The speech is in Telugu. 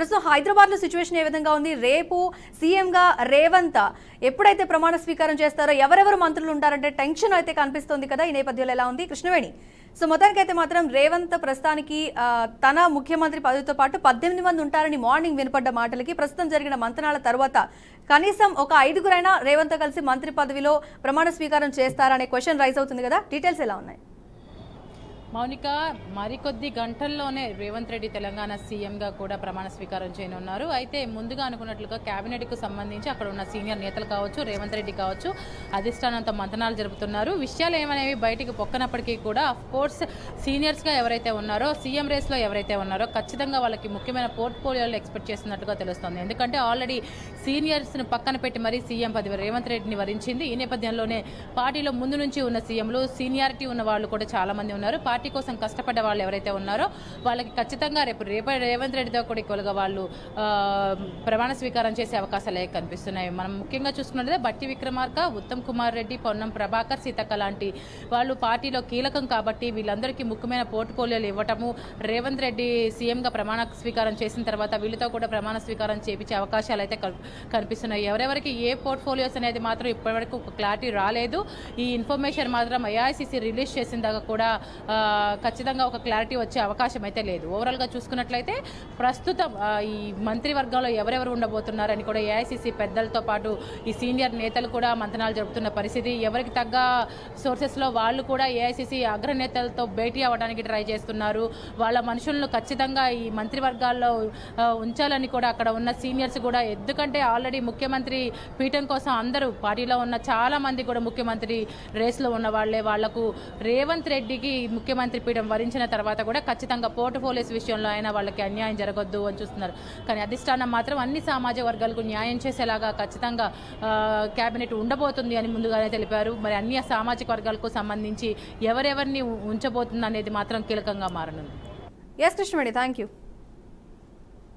ప్రస్తుతం హైదరాబాద్లో సిచ్యువేషన్ ఏ విధంగా ఉంది? రేపు సీఎంగా రేవంత్ ఎప్పుడైతే ప్రమాణ స్వీకారం చేస్తారో ఎవరెవరు మంత్రులు ఉంటారంటే టెన్షన్ అయితే కనిపిస్తోంది కదా. ఈ నేపథ్యంలో ఎలా ఉంది? కృష్ణవేణి. సో మొత్తానికైతే మాత్రం రేవంత్ ప్రస్తుతానికి తన ముఖ్యమంత్రి పదవితో పాటు పద్దెనిమిది మంది ఉంటారని మార్నింగ్ వినపడ్డ మాటలకి ప్రస్తుతం జరిగిన మంతనాల తర్వాత కనీసం ఒక ఐదుగురైనా రేవంత్ కలిసి మంత్రి పదవిలో ప్రమాణ స్వీకారం చేస్తారనే క్వశ్చన్ రైజ్ అవుతుంది కదా. డీటెయిల్స్ ఎలా ఉన్నాయి? మౌనిక మరికొద్ది గంటల్లోనే రేవంత్ రెడ్డి తెలంగాణ సీఎంగా కూడా ప్రమాణ స్వీకారం చేయనున్నారు. అయితే ముందుగా అనుకున్నట్లుగా క్యాబినెట్కు సంబంధించి అక్కడ ఉన్న సీనియర్ నేతలు కావచ్చు రేవంత్ రెడ్డి కావచ్చు అధిష్టానంతో మంతనాలు జరుపుతున్నారు. విషయాలు ఏమనేవి బయటికి పొక్కనప్పటికీ కూడా అఫ్ కోర్స్ సీనియర్స్గా ఎవరైతే ఉన్నారో సీఎం రేస్లో ఎవరైతే ఉన్నారో ఖచ్చితంగా వాళ్ళకి ముఖ్యమైన పోర్ట్ఫోలియోలు ఎక్స్పెక్ట్ చేస్తున్నట్టుగా తెలుస్తోంది. ఎందుకంటే ఆల్రెడీ సీనియర్స్ను పక్కన పెట్టి మరీ సీఎం పదవి రేవంత్ రెడ్డిని వరించింది. ఈ నేపథ్యంలోనే పార్టీలో ముందు నుంచి ఉన్న సీఎంలు సీనియారిటీ ఉన్న వాళ్ళు కూడా చాలామంది ఉన్నారు. పార్టీ పార్టీ కోసం కష్టపడ్డ వాళ్ళు ఎవరైతే ఉన్నారో వాళ్ళకి ఖచ్చితంగా రేపు రేపు రేవంత్ రెడ్డితో కూడా ఈక్వల్గా వాళ్ళు ప్రమాణ స్వీకారం చేసే అవకాశాలే కనిపిస్తున్నాయి. మనం ముఖ్యంగా చూసుకున్నట్లయితే బట్టి విక్రమార్క ఉత్తమ్ కుమార్ రెడ్డి పొన్నం ప్రభాకర్ సీతక్క లాంటి వాళ్ళు పార్టీలో కీలకం కాబట్టి వీళ్ళందరికీ ముఖ్యమైన పోర్ట్ఫోలియోలు ఇవ్వటము రేవంత్ రెడ్డి సీఎంగా ప్రమాణ స్వీకారం చేసిన తర్వాత వీళ్ళతో కూడా ప్రమాణ స్వీకారం చేపించే అవకాశాలు అయితే కనిపిస్తున్నాయి. ఎవరెవరికి ఏ పోర్ట్ఫోలియోస్ అనేది మాత్రం ఇప్పటివరకు క్లారిటీ రాలేదు. ఈ ఇన్ఫర్మేషన్ మాత్రం ఐఆర్సీసీ రిలీజ్ చేసిన దాకా కూడా ఖచ్చితంగా ఒక క్లారిటీ వచ్చే అవకాశం అయితే లేదు. ఓవరాల్గా చూసుకున్నట్లయితే ప్రస్తుతం ఈ మంత్రివర్గంలో ఎవరెవరు ఉండబోతున్నారని కూడా ఏఐసిసి పెద్దలతో పాటు ఈ సీనియర్ నేతలు కూడా మంతనాలు జరుపుతున్న పరిస్థితి. ఎవరికి తగ్గ సోర్సెస్లో వాళ్ళు కూడా ఏఐసిసి అగ్రనేతలతో భేటీ అవ్వడానికి ట్రై చేస్తున్నారు. వాళ్ళ మనుషులను ఖచ్చితంగా ఈ మంత్రివర్గాల్లో ఉంచాలని కూడా అక్కడ ఉన్న సీనియర్స్ కూడా ఎందుకంటే ఆల్రెడీ ముఖ్యమంత్రి పీఠం కోసం అందరూ పార్టీలో ఉన్న చాలామంది కూడా ముఖ్యమంత్రి రేస్లో ఉన్న వాళ్ళే. వాళ్ళకు రేవంత్ రెడ్డికి ముఖ్యమంత్రి పీఠం వరించిన తర్వాత కూడా ఖచ్చితంగా పోర్ట్ఫోలియోస్ విషయంలో అయినా వాళ్ళకి అన్యాయం జరగొద్దు అని చూస్తున్నారు. కానీ అధిష్టానం మాత్రం అన్ని సామాజిక వర్గాలకు న్యాయం చేసేలాగా ఖచ్చితంగా కేబినెట్ ఉండబోతుంది అని ముందుగానే తెలిపారు. మరి అన్ని సామాజిక వర్గాలకు సంబంధించి ఎవరెవరిని ఉంచబోతుంది అనేది మాత్రం కీలకంగా మారనుంది. S Krishnamani thank you